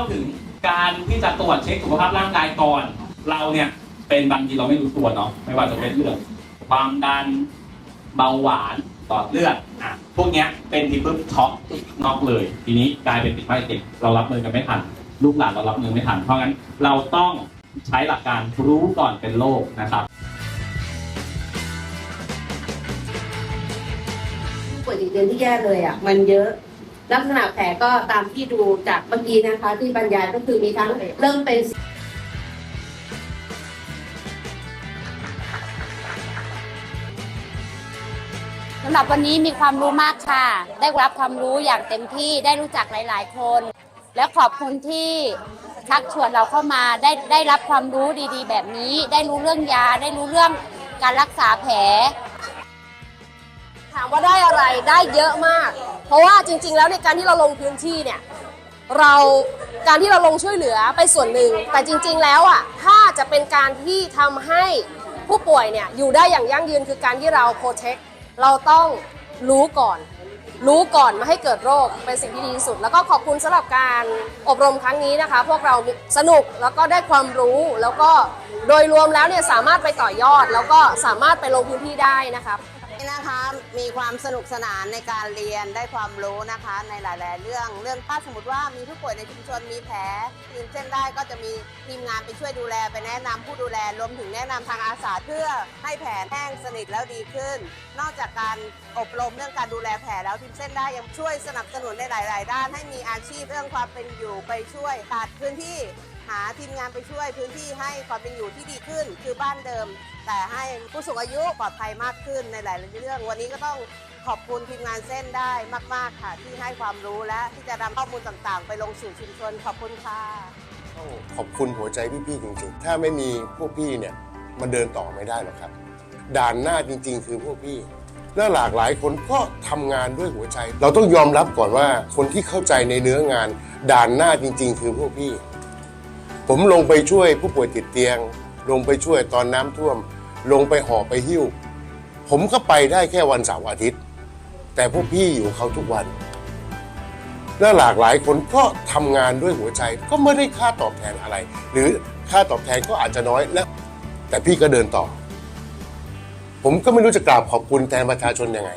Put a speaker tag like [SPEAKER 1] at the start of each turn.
[SPEAKER 1] ข้าถึงการที่จะตรวจเช็คสุขภาพร่างกายก่อน เราเนี่ยเป็นบางทีเราไม่รู้ตัวเนาะไม่ว่าจะเป็นเรื่องความดันเบาหวานต่อดเลือดอะพวกเนี้ยเป็นทีปุ๊บช็อกนอกเลย ทีนี้กลายเป็นติดไม่ติดเรารับมือกันไม่ทัน ลูกหลานเรารับมือไม่ทัน เพราะงั้นเราต้องใช้หลักการรู้ก่อนเป็นโรคนะครับ
[SPEAKER 2] ผู้ป่วยติดเตียงที่แย่เลยอะ มันเยอะ ลักษณะแผลก็ตามที่ดูจากเมื่อกี้นะคะ ที่บรรยายก็คือมีทั้งเริ่มเป็น
[SPEAKER 3] สำหรับวันนี้มีความรู้มากค่ะ ได้รับความรู้อย่างเต็มที่ได้รู้จักหลาย ๆ คน และขอบคุณที่ชักชวนเราเข้ามาได้ได้รับความรู้ดีๆ แบบนี้ ได้รู้เรื่องยา ได้รู้เรื่องการรักษาแผล
[SPEAKER 4] ถามว่าได้อะไรได้เยอะมาก เพราะว่าจริง ๆ แล้วในการที่เราลงพื้นที่เนี่ยเราการที่เราลงช่วยเหลือไปส่วนหนึ่ง แต่จริง ๆ แล้วอะถ้าจะเป็นการที่ทำให้ผู้ป่วยเนี่ยอยู่ได้อย่างยั่งยืนคือการที่เราโปรเทคเราต้องรู้ก่อน รู้ก่อนไมาให้เกิดโรคเป็นสิ่งที่ดีที่สุด แล้วก็ขอบคุณสำหรับการอบรมครั้งนี้นะคะ พวกเราสนุกแล้วก็ได้ความรู้แล้วก็โดยรวมแล้วเนี่ยสามารถไปต่อยอด แล้วก็สามารถไปลงพื้นที่ได้นะคะ
[SPEAKER 5] นี่นะคะมีความสนุกสนานในการเรียนได้ความรู้นะคะ ในหลาย ๆ เรื่องเรื่องถ้าสมมติว่ามีผู้ป่วยในชุมชนมีแผลทีมเส้นได้ก็จะมีทีมงานไปช่วยดูแลไปแนะนำผู้ดูแลรวมถึงแนะนำทางอาสาเพื่อให้แผลแห้งสนิทแล้วดีขึ้น นอกจากการอบรมเรื่องการดูแลแผลแล้วทีมเส้นได้ยังช่วยสนับสนุนในหลาย ๆ ด้าน ให้มีอาชีพเรื่องความเป็นอยู่ไปช่วยตัดพื้นที่ หาทีมงานไปช่วยพื้นที่ให้ความเป็นอยู่ที่ดีขึ้น คือบ้านเดิม แต่ให้ผู้สูงอายุปลอดภัยมากขึ้นในหลายเรื่อง วันนี้ก็ต้องขอบคุณทีมงานเส้นได้มาก ๆ ค่ะ ที่ให้ความรู้และที่จะนำข้อมูลต่างๆ ไปลงสู่ชุมชนขอบคุณค่ะ
[SPEAKER 6] ขอบคุณหัวใจพี่ๆจริงๆ ถ้าไม่มีพวกพี่เนี่ยมันเดินต่อไม่ได้หรอกครับ ด่านหน้าจริง ๆ คือพวกพี่ และหลากหลายคนก็ทำงานด้วยหัวใจ เราต้องยอมรับก่อนว่าคนที่เข้าใจในเนื้องาน ด่านหน้าจริง ๆ คือพวกพี่ ผมลงไปช่วยผู้ป่วยติดเตียง ลงไปช่วยตอนน้ำท่วม ลงไปห่อไปหิ้ว ผมก็ไปได้แค่วันเสาร์อาทิตย์ แต่พวกพี่อยู่เขาทุกวัน และหลากหลายคนก็ทำงานด้วยหัวใจก็ไม่ได้ค่าตอบแทนอะไร หรือค่าตอบแทนก็อาจจะน้อยและแต่พี่ก็เดินต่อ ผมก็ไม่รู้จะกราบขอบคุณแทนประชาชนยังไง